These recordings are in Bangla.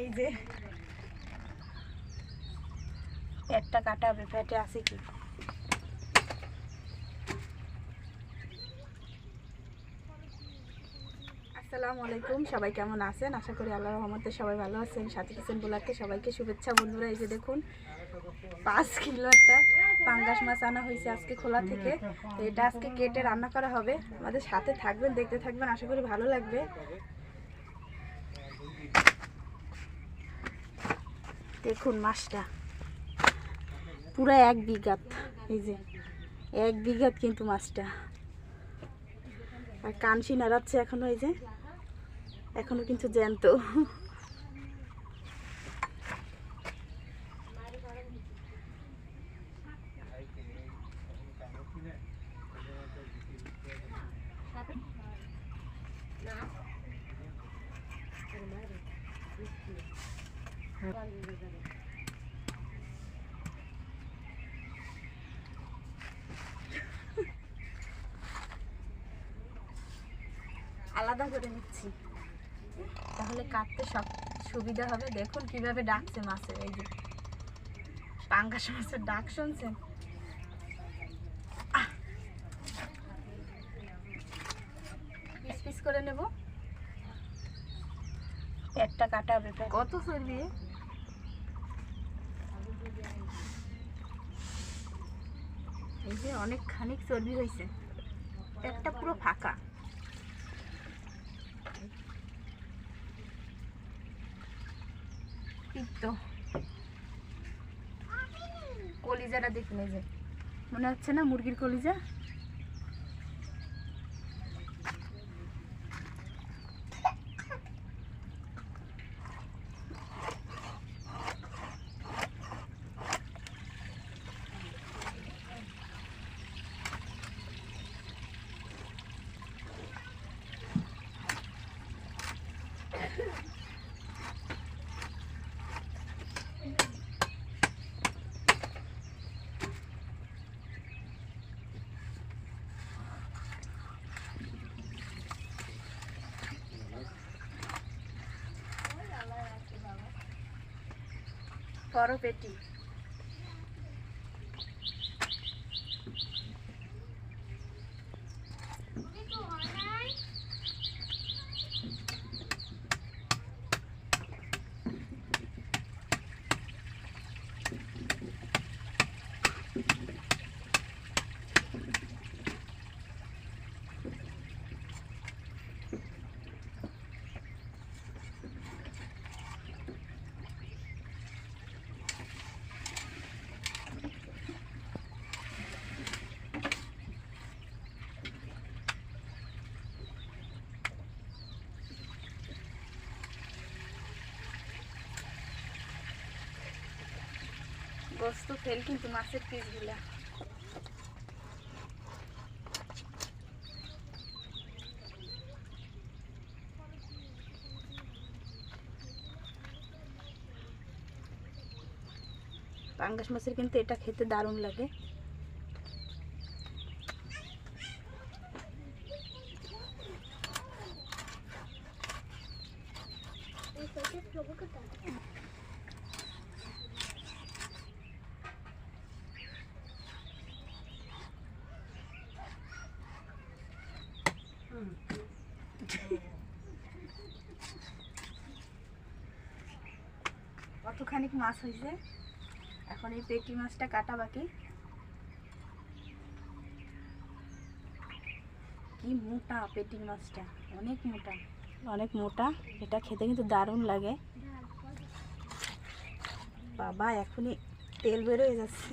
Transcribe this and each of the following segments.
এই যে। পেটটা কাটা হবে, পেটে আছে কি? আসসালামু আলাইকুম, সবাই কেমন আছেন? আশা করি আল্লাহ রহমতে সবাই ভালো আছেন। সাথী কিচেন ব্লগকে সবাইকে শুভেচ্ছা। বন্ধুরা, এই যে দেখুন, পাঁচ কিলো একটা পাঙ্গাস মাছ আনা হয়েছে আজকে খোলা থেকে। এটা আজকে কেটে রান্না করা হবে। আমাদের সাথে থাকবেন, দেখতে থাকবেন। আশা করি ভালো লাগবে। দেখুন মাছটা। পুরো এক বিঘাত, এই যে। এক বিঘাত কিন্তু মাছটা। আর কানসি নাড়াচ্ছে এখনও, এই যে। এখনও কিন্তু জ্যান্ত। আলাদা করে নিচ্ছি। তাহলে কাটতে সব সুবিধা হবে। দেখুন কীভাবে ডাকছে মাছের এই যে। পাঙ্গাস মাছের ডাক শুনছেন? পিস পিস করে নেব। পেটটা কাটা কত চর্বি এই যে অনেক খানিক চর্বি হয়েছে। পেটটা পুরো ফাঁকা। পিত্ত কলিজাটা দেখুন এই যে। মনে হচ্ছে না মুরগির কলিজা? বড় পেটি গোস্ত ফেল কিন্তু মাছের পিসগুলা। পাঙ্গাস মাছের কিন্তু এটা খেতে দারুণ লাগে। কতখানিক মাছ হয়েছে? এখন এই পেটি মাছটা কাটা বাকি। কি মোটা পেটি মাছটা অনেক মোটা। অনেক মোটা এটা খেতে কিন্তু দারুণ লাগে। বাবা এখনই তেল বেরোয় যাচ্ছে।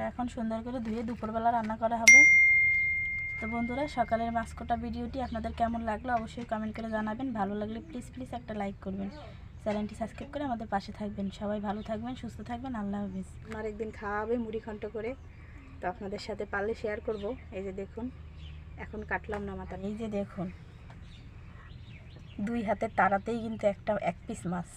এটা এখন সুন্দর করে ধুয়ে দুপুরবেলা রান্না করা হবে। তো বন্ধুরা সকালের মাস্কোটা ভিডিওটি আপনাদের কেমন লাগল অবশ্যই কমেন্ট করে জানাবেন। ভালো লাগলে প্লিজ প্লিজ একটা লাইক করবেন। চ্যানেলটি সাবস্ক্রাইব করে আমাদের পাশে থাকবেন। সবাই ভালো থাকবেন সুস্থ থাকবেন আল্লাহ হাফিজ। আমার একদিন খাওয়াবে মুড়ি ঘন্ট করে। তো আপনাদের সাথে পারলে শেয়ার করব। এই যে দেখুন এখন কাটলাম না মাথা। এই যে দেখুন দুই হাতের তারাতেই কিন্তু একটা এক পিস মাছ।